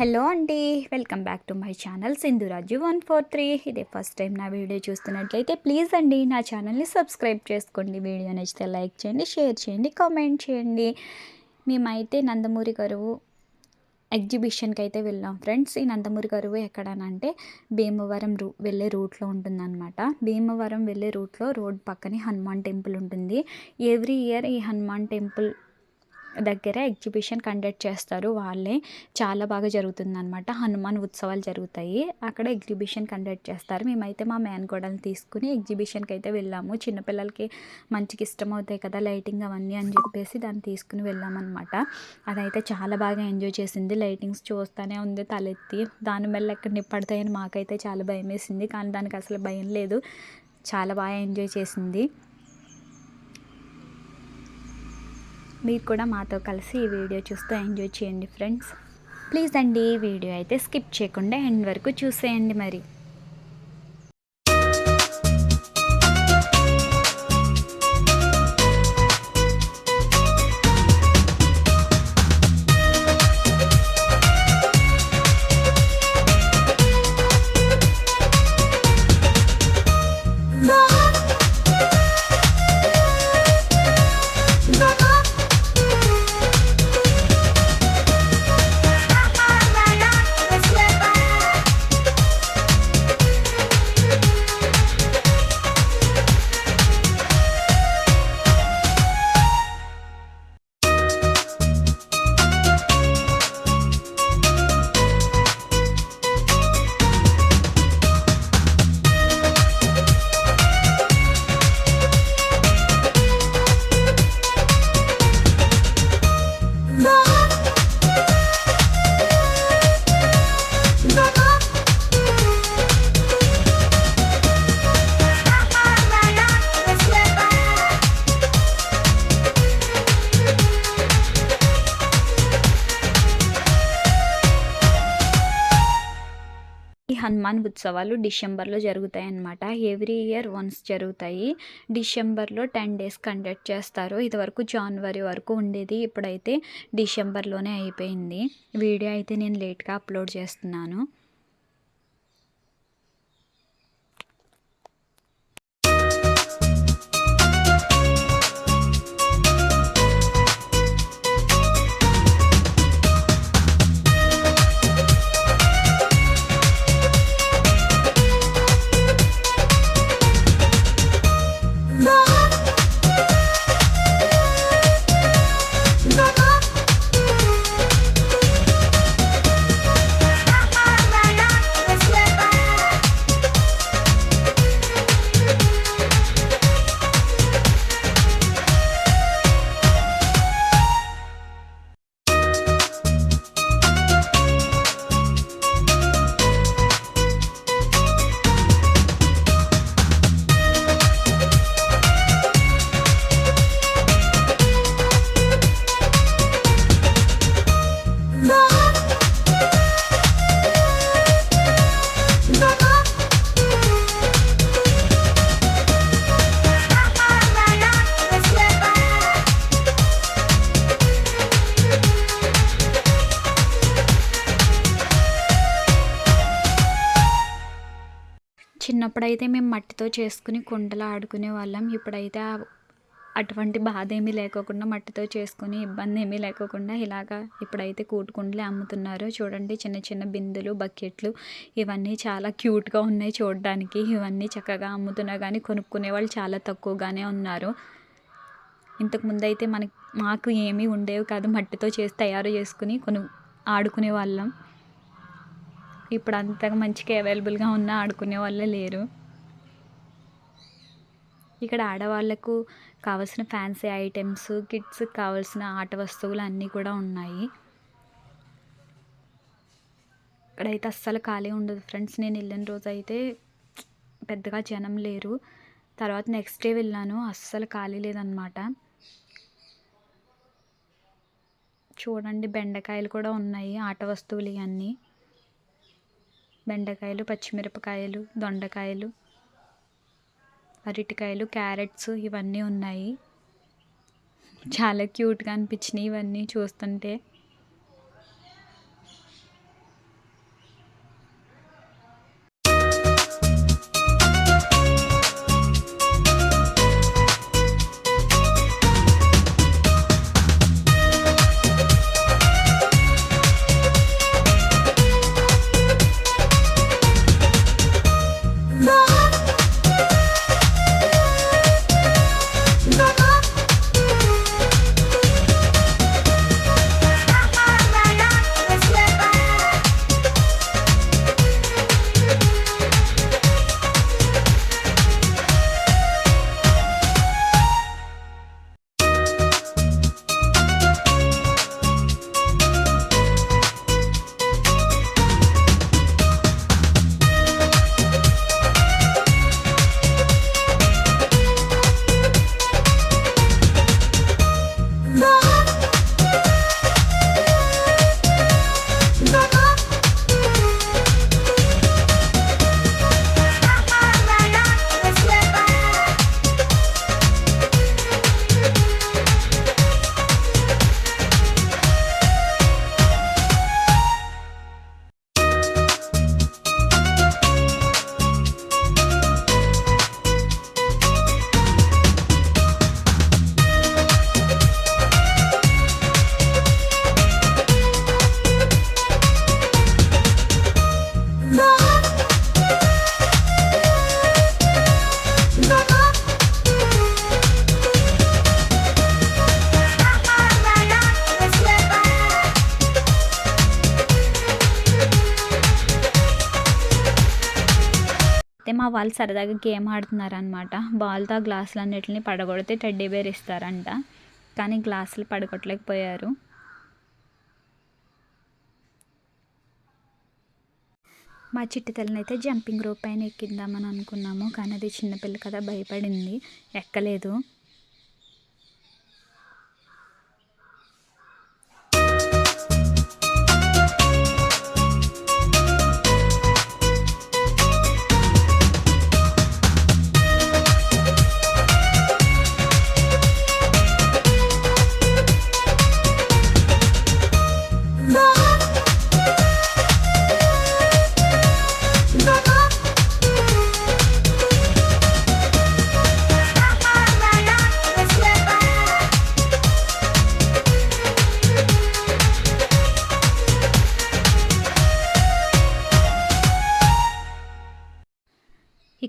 Hello అండి welcome back to my channel Sindhuraju one four three. ఇదే first time నా video చూస్తున్నట్లయితే please అండి నా ఛానల్ని సబ్స్క్రైబ్ చేసుకోండి. వీడియో నచ్చితే లైక్ చేయండి షేర్ చేయండి కామెంట్ చేయండి. మేమైతే నందమూరి గారు ఎగ్జిబిషన్కి అయితే వెళ్ళాం ఫ్రెండ్స్. ఈ నందమూరి కరువు ఎక్కడనంటే భీమవరం రూ వెళ్ళే రూట్లో ఉంటుందన్నమాట. భీమవరం వెళ్ళే రూట్లో రోడ్ పక్కనే హనుమాన్ టెంపుల్ ఉంటుంది. ఎవ్రీ ఇయర్ ఈ హనుమాన్ టెంపుల్ దగ్గర ఎగ్జిబిషన్ కండక్ట్ చేస్తారు వాళ్ళే. చాలా బాగా జరుగుతుందనమాట హనుమాన్ ఉత్సవాలు జరుగుతాయి. అక్కడ ఎగ్జిబిషన్ కండక్ట్ చేస్తారు. మేమైతే మా మేనకోడల్ని తీసుకుని ఎగ్జిబిషన్కి అయితే వెళ్ళాము. చిన్నపిల్లలకి మంచికి ఇష్టం అవుతాయి కదా లైటింగ్ అవన్నీ అని చెప్పేసి దాన్ని తీసుకుని వెళ్ళామన్నమాట. అదైతే చాలా బాగా ఎంజాయ్ చేసింది. లైటింగ్స్ చూస్తూనే ఉంది తలెత్తి. దాని మెల్ల ఎక్కడ నిప్పడతాయని మాకైతే చాలా భయం వేసింది కానీ దానికి అసలు భయం లేదు. చాలా బాగా ఎంజాయ్ చేసింది. మీరు కూడా మాతో కలిసి ఈ వీడియో చూస్తూ ఎంజాయ్ చేయండి ఫ్రెండ్స్. ప్లీజ్ అండి ఈ వీడియో అయితే స్కిప్ చేయకుండా ఎండ్ వరకు చూసేయండి మరి. హనుమాన్ ఉత్సవాలు డిసెంబర్లో జరుగుతాయి అన్నమాట ఎవ్రీ ఇయర్ వన్స్ జరుగుతాయి. డిసెంబర్లో టెన్ డేస్ కండక్ట్ చేస్తారు. ఇదివరకు జనవరి వరకు ఉండేది. ఇప్పుడైతే డిసెంబర్లోనే అయిపోయింది. వీడియో అయితే నేను లేట్గా అప్లోడ్ చేస్తున్నాను. చిన్నప్పుడైతే మేము మట్టితో చేసుకుని కుండలు ఆడుకునే వాళ్ళం. ఇప్పుడైతే అటువంటి బాధ ఏమీ లేకోకుండా మట్టితో చేసుకుని ఇబ్బంది ఏమీ లేకోకుండా ఇలాగా ఇప్పుడైతే కూటుకుండలే అమ్ముతున్నారు. చూడండి చిన్న చిన్న బిందెలు బకెట్లు ఇవన్నీ చాలా క్యూట్గా ఉన్నాయి చూడడానికి. ఇవన్నీ చక్కగా అమ్ముతున్నా కానీ కొనుక్కునే వాళ్ళు చాలా తక్కువగానే ఉన్నారు. ఇంతకుముందు అయితే మనకి మాకు ఏమీ ఉండేవి కాదు. మట్టితో చేసి తయారు చేసుకుని కొను ఆడుకునే వాళ్ళం. ఇప్పుడు అంతగా మంచిగా అవైలబుల్గా ఉన్న ఆడుకునే వాళ్ళే లేరు. ఇక్కడ ఆడవాళ్ళకు కావాల్సిన ఫ్యాన్సీ ఐటమ్స్ కిడ్స్కి కావాల్సిన ఆట వస్తువులు అన్నీ కూడా ఉన్నాయి. ఇక్కడైతే అస్సలు ఖాళీ ఉండదు ఫ్రెండ్స్. నేను వెళ్ళిన రోజు అయితే పెద్దగా జనం లేరు. తర్వాత నెక్స్ట్ డే వెళ్ళాను. అస్సలు ఖాళీ లేదనమాట చూడండి బెండకాయలు కూడా ఉన్నాయి ఆట వస్తువులు ఇవన్నీ. బెండకాయలు పచ్చిమిరపకాయలు దొండకాయలు అరటికాయలు క్యారెట్స్ ఇవన్నీ ఉన్నాయి. చాలా క్యూట్గా అనిపించినాయి ఇవన్నీ చూస్తుంటే. మా వాళ్ళు సరదాగా గేమ్ ఆడుతున్నారనమాట బాల్తో ఆ గ్లాసులు అన్నిటిని పడగొడితే టెడ్డీ బేర్ ఇస్తారంట. కానీ గ్లాసులు పడగొట్టలేకపోయారు. మా చిట్టి తల్లినైతే జంపింగ్ రోప్ పైన ఎక్కిద్దామని అనుకున్నాము. కానీ అది చిన్నపిల్ల కదా భయపడింది. ఎక్కలేదు.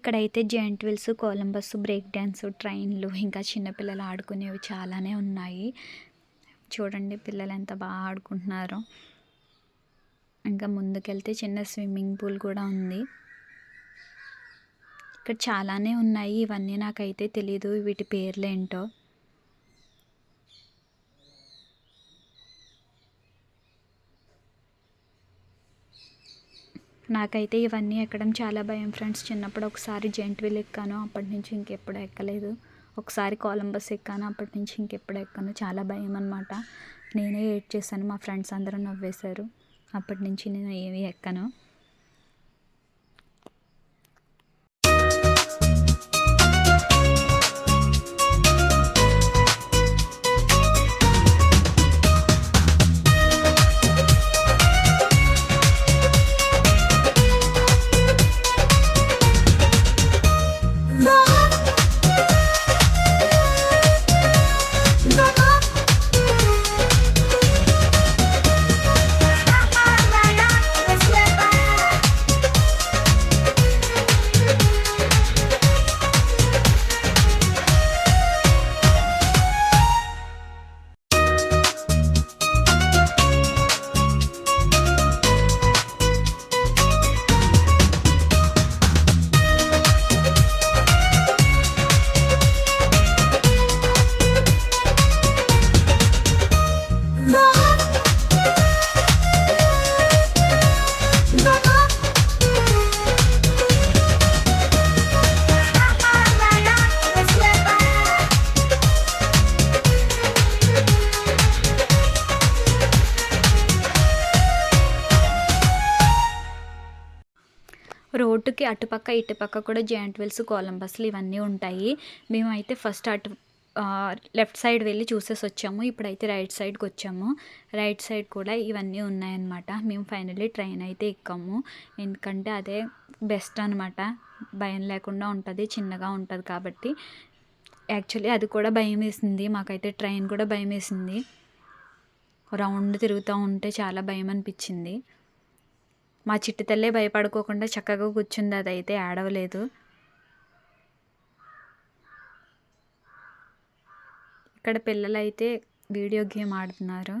ఇక్కడైతే giant wheels Columbus break dance ట్రైన్లు ఇంకా చిన్నపిల్లలు ఆడుకునేవి చాలానే ఉన్నాయి. చూడండి పిల్లలు ఎంత బాగా ఆడుకుంటున్నారో. ఇంకా ముందుకెళ్తే చిన్న స్విమ్మింగ్ పూల్ కూడా ఉంది. ఇక్కడ చాలానే ఉన్నాయి. ఇవన్నీ నాకైతే తెలీదు. వీటి పేర్లు నాకైతే ఇవన్నీ ఎక్కడం చాలా భయం ఫ్రెండ్స్. చిన్నప్పుడు ఒకసారి జెంట్ వీల్ ఎక్కాను అప్పటి నుంచి ఇంకెప్పుడు ఎక్కలేదు. ఒకసారి కొలంబస్ ఎక్కాను అప్పటి నుంచి ఇంకెప్పుడు ఎక్కాను చాలా భయం అనమాట నేనే ఏడ్ చేశాను మా ఫ్రెండ్స్ అందరూ నవ్వేశారు. అప్పటి నుంచి నేను ఏమీ ఎక్కను. రోడ్డుకి అటుపక్క ఇటుపక్క కూడా జాయింట్ వీల్స్ కొలంబస్లు ఇవన్నీ ఉంటాయి. మేమైతే ఫస్ట్ అటు లెఫ్ట్ సైడ్ వెళ్ళి చూసేసి వచ్చాము. ఇప్పుడైతే రైట్ సైడ్కి వచ్చాము. రైట్ సైడ్ కూడా ఇవన్నీ ఉన్నాయన్నమాట. మేము ఫైనల్లీ ట్రైన్ అయితే ఎక్కాము. ఎందుకంటే అదే బెస్ట్ అనమాట భయం లేకుండా ఉంటుంది చిన్నగా ఉంటుంది కాబట్టి. యాక్చువల్లీ అది కూడా భయం వేసింది. మాకైతే ట్రైన్ కూడా భయం వేసింది. రౌండ్ తిరుగుతూ ఉంటే చాలా భయం అనిపించింది. మా చిట్టి తల్లే భయపడుకోకుండా చక్కగా కూర్చుంది. అదైతే ఆడవలేదు ఇక్కడ పిల్లలైతే వీడియో గేమ్ ఆడుతున్నారు.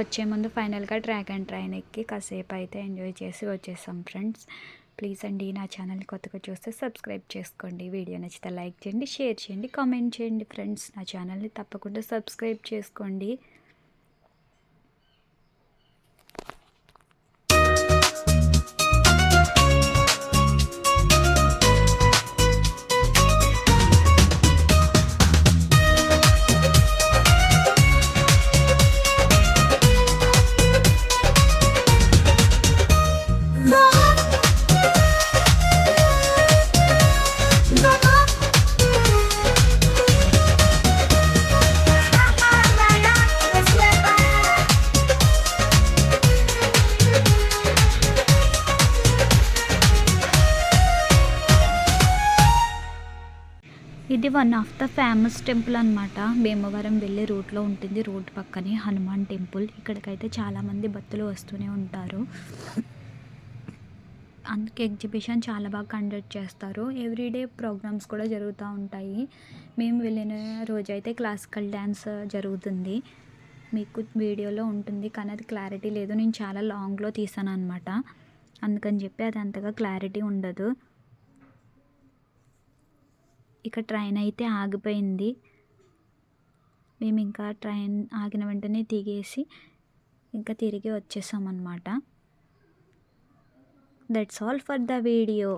వచ్చే ముందు ఫైనల్గా డ్రాగన్ ట్రైన్ ఎక్కి కాసేపు అయితే ఎంజాయ్ చేసి వచ్చేసాం ఫ్రెండ్స్. ప్లీజ్ అండి నా ఛానల్ కొత్తగా చూస్తే సబ్స్క్రైబ్ చేసుకోండి. వీడియో నచ్చితే లైక్ చేయండి షేర్ చేయండి కామెంట్ చేయండి ఫ్రెండ్స్. నా ఛానల్ని తప్పకుండా సబ్స్క్రైబ్ చేసుకోండి. ఇది one of the famous temple అనమాట భీమవరం వెళ్ళే రూట్లో ఉంటుంది. రోడ్ పక్కనే హనుమాన్ టెంపుల్. ఇక్కడికైతే చాలామంది భక్తులు వస్తూనే ఉంటారు. అందుకే ఎగ్జిబిషన్ చాలా బాగా కండక్ట్ చేస్తారు. ఎవ్రీడే ప్రోగ్రామ్స్ కూడా జరుగుతూ ఉంటాయి. మేము వెళ్ళిన రోజైతే క్లాసికల్ డ్యాన్స్ జరుగుతుంది. మీకు వీడియోలో ఉంటుంది. కానీ అది క్లారిటీ లేదు. నేను చాలా లాంగ్లో తీసాను అనమాట అందుకని చెప్పి అది అంతగా క్లారిటీ ఉండదు. ఇక ట్రైన్ అయితే ఆగిపోయింది. మేము ఇంకా ట్రైన్ ఆగిన వెంటనే దిగేసి ఇంకా తిరిగి వచ్చేసామన్నమాట. That's all for the video